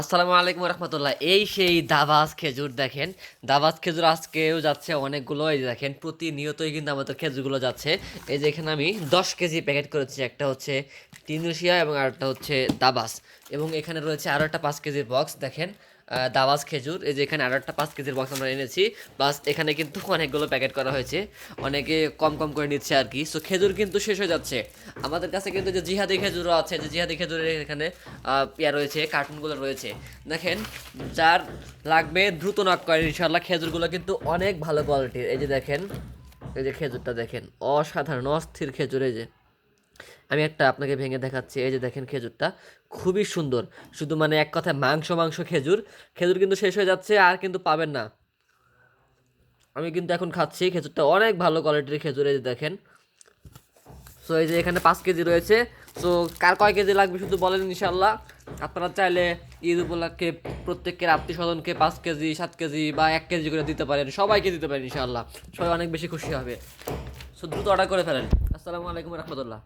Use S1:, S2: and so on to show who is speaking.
S1: আসসালামু আলাইকুম রহমতুল্লাহ এই সেই দাবাস খেজুর দেখেন। দাবাস খেজুর আজকেও যাচ্ছে অনেকগুলো, এই দেখেন, প্রতিনিয়তই কিন্তু আমাদের খেজুরগুলো যাচ্ছে। এই যে এখানে আমি দশ কেজি প্যাকেট করেছি, একটা হচ্ছে টিনুশিয়া এবং আরেকটা হচ্ছে দাবাস। এবং এখানে রয়েছে আরও একটা পাঁচ কেজির বক্স দেখেন। দাবাস খেজুর। এই যে এখানে আরও একটা পাঁচ কেজির বক্স আমরা এনেছি। প্লাস এখানে কিন্তু অনেকগুলো প্যাকেট করা হয়েছে। অনেকে কম কম করে নিচ্ছে আর কি। সো খেজুর কিন্তু শেষ হয়ে যাচ্ছে। আমাদের কাছে কিন্তু যে জিহাদি খেজুরও আছে, যে জিহাদি খেজুরের এখানে ইয়া রয়েছে কার্টুনগুলো রয়েছে। দেখেন, যার লাগবে দ্রুত নক করেন ইনশাল্লাহ খেজুরগুলো কিন্তু অনেক ভালো কোয়ালিটির এই যে দেখেন, এই যে খেজুরটা দেখেন, অসাধারণ, অস্থির খেজুর এই যে। আমি একটা আপনাকে ভেঙে দেখাচ্ছি, এই যে দেখেন খেজুরটা। খুবই সুন্দর। শুধু মানে এক কথায় মাংস মাংস খেজুর। খেজুর কিন্তু শেষ হয়ে যাচ্ছে, আর কিন্তু পাবেন না। আমি কিন্তু এখন খাচ্ছি, খেজুরটা অনেক ভালো কোয়ালিটির খেজুর, এই যে দেখেন। সো এই যে এখানে পাঁচ কেজি রয়েছে। সো কার কয় কেজি লাগবে শুধু বলেন ইনশাল্লাহ আপনারা চাইলে ঈদ উপলক্ষে প্রত্যেকের আত্মীয় স্বজনকে পাঁচ কেজি, সাত কেজি বা এক কেজি করে দিতে পারেন। সবাইকে দিতে পারেন ইনশাল্লাহ সবাই অনেক বেশি খুশি হবে। সো দ্রুত অর্ডার করে ফেলেন। আসসালামু আলাইকুম রহমতুল্লাহ।